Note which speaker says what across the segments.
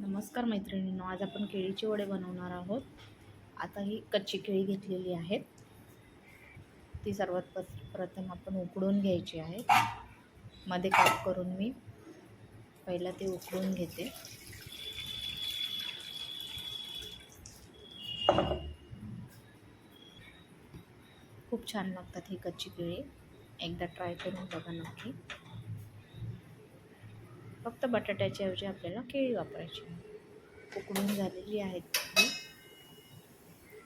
Speaker 1: नमस्कार मैत्रिणींनो आज आपण केळीचे वडे बनवणार आहोत. आता ही कच्ची केळी घेतलेली आहेत ती सर्वात प प्रथम आपण उकडून घ्यायची आहे. मध्ये काप करून मी पहिला ते उकडून घेते. खूप छान लागतात ही कच्ची केळी. एकदा ट्राय करून बघा नक्की. फक्त बटाट्याच्या ऐवजी आपल्याला केळी वापरायची उकडून झालेली आहेत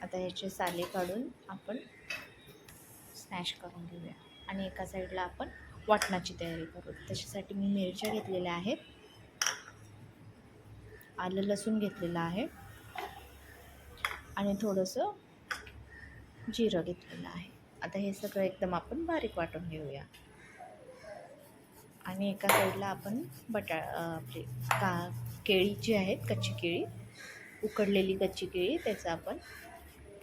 Speaker 1: आता ह्याचे साले काढून आपण स्मॅश करून घेऊया. आणि एका साईडला आपण वाटणाची तयारी करू त्याच्यासाठी मी मिरच्या घेतलेल्या आहेत. आलं लसूण घेतलेलं आहे. आणि थोडंसं जिरं घेतलेलं आहे. आता हे सगळं एकदम आपण बारीक वाटून घेऊया. आणि एका साईडला आपण बटा आपली का केळी जी आहेत कच्ची केळी उकडलेली कच्ची केळी त्याचं आपण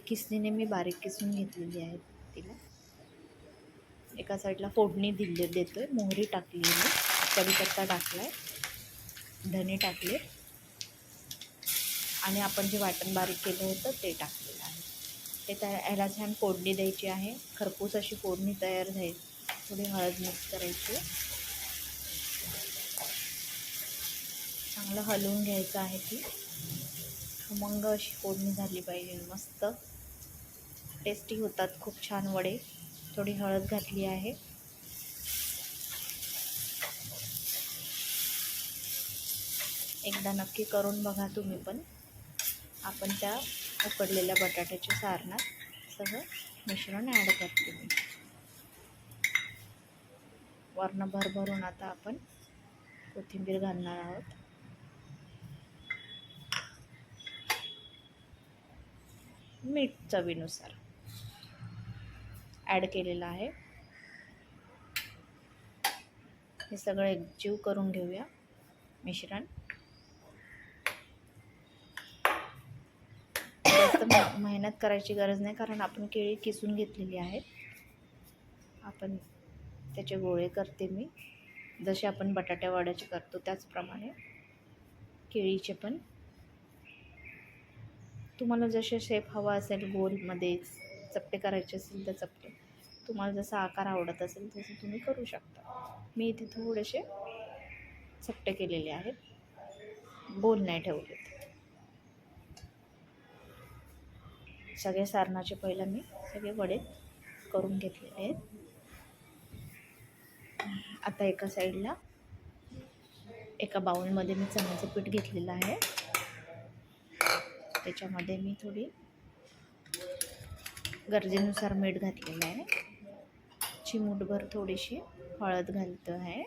Speaker 1: किसणीने मी बारीक किसून घेतलेली आहे तिला. एका साईडला फोडणी दिली देतो आहे मोहरी टाकली आहे कढीपत्ता टाकला आहे धने टाकले. आणि आपण जे वाटण बारीक केलं होतं ते टाकलेलं आहे. ते त्या ह्याला छान फोडणी द्यायची आहे खरपूस अशी फोडणी तयार झाली. थोडी हळद मिक्स करायची चांगलं हलवून घ्यायचं आहे ती. खमंग अशी फोडणी झाली पाहिजे मस्त. टेस्टी होतात खूप छान वडे. थोडी हळद घातली आहे. एकदा नक्की करून बघा तुम्ही पण. आपण त्या उकडलेल्या बटाट्याच्या सारणात सगळं मिश्रण ॲड करते मी. वरनं भरभरून आता आपण कोथिंबीर घालणार आहोत. मीठ चवीनुसार ॲड केलेलं आहे. हे सगळं एकजीव करून घेऊया मिश्रण. जास्त मेहनत करायची गरज नाही कारण आपण केळी किसून घेतलेली आहेत आपण त्याचे गोळे करते मी. जसे आपण बटाट्या वड्याचे करतो त्याचप्रमाणे केळीचे पण तुम्हाला जसे शेप हवा असेल गोलमध्ये चपटे करायचे असेल तर चपटे. तुम्हाला जसा आकार आवडत असेल तसं तुम्ही करू शकता. मी इथे थोडेसे चपटे केलेले आहेत. गोल नाही ठेवलेत. सगळे सारणाचे पहिला मी सगळे वडे करून घेतलेले आहेत. आता एका साईडला एका बाउलमध्ये मी चण्याचं पीठ घेतलेलं आहे. त्याच्यामध्ये मी थोडी गरजेनुसार मीठ घातलेलं आहे. चिमूटभर थोडीशी हळद घालतो आहे.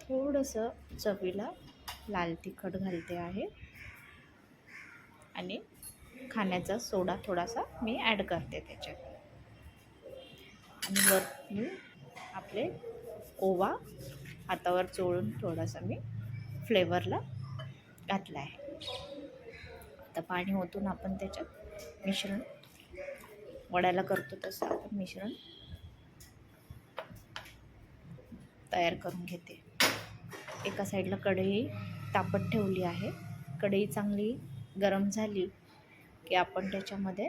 Speaker 1: थोडंसं चवीला लाल तिखट घालते आहे. आणि खाण्याचा सोडा थोडासा मी ॲड करते त्याच्यात. आणि वर मी आपले ओवा हातावर चोळून थोडासा मी फ्लेवरला घातला आहे. आता पाणी ओतून आपण त्याच्यात मिश्रण वड्याला करतो तसं आपण मिश्रण तयार करून घेते. एका साईडला कढई तापत ठेवली आहे. कढई चांगली गरम झाली की आपण त्याच्यामध्ये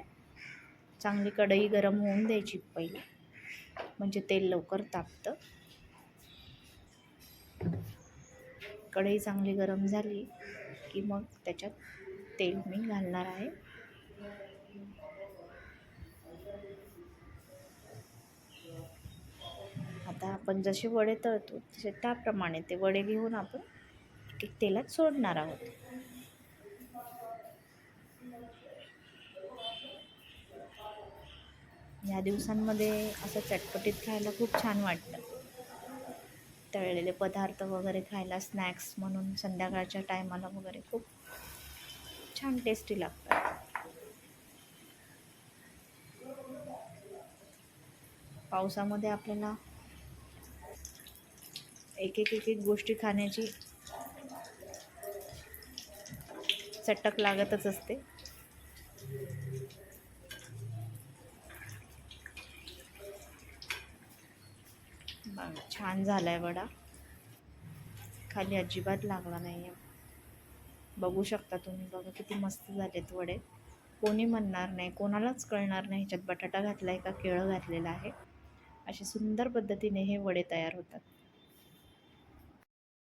Speaker 1: चांगली कढई गरम होऊन द्यायची पहिले. म्हणजे तेल लवकर तापतं. कढई चांगली गरम झाली की मग त्याच्यात तेल मी घालणार आहे. आता आपण जसे वडे तळतो तसे त्याप्रमाणे ते वडे घेऊन आपण एक तेलात सोडणार आहोत. या दिवसांमध्ये असं चटपटीत खायला खूप छान वाटतं. तळलेले पदार्थ वगैरे खायला स्नॅक्स म्हणून संध्याकाळच्या टायमाला वगैरे खूप छान टेस्टी लागतात. पावसामध्ये आपल्याला एक एक एक एक गोष्टी खाण्याची चटक लागतच असते. छान झाला आहे वडा. खाली अजिबात लागला नाही आहे बघू शकता तुम्ही. बघा किती मस्त झालेत वडे. कोणी म्हणणार नाही कोणालाच कळणार नाही ह्याच्यात बटाटा घातला आहे का केळं घातलेलं आहे. अशी सुंदर पद्धतीने हे वडे तयार होतात.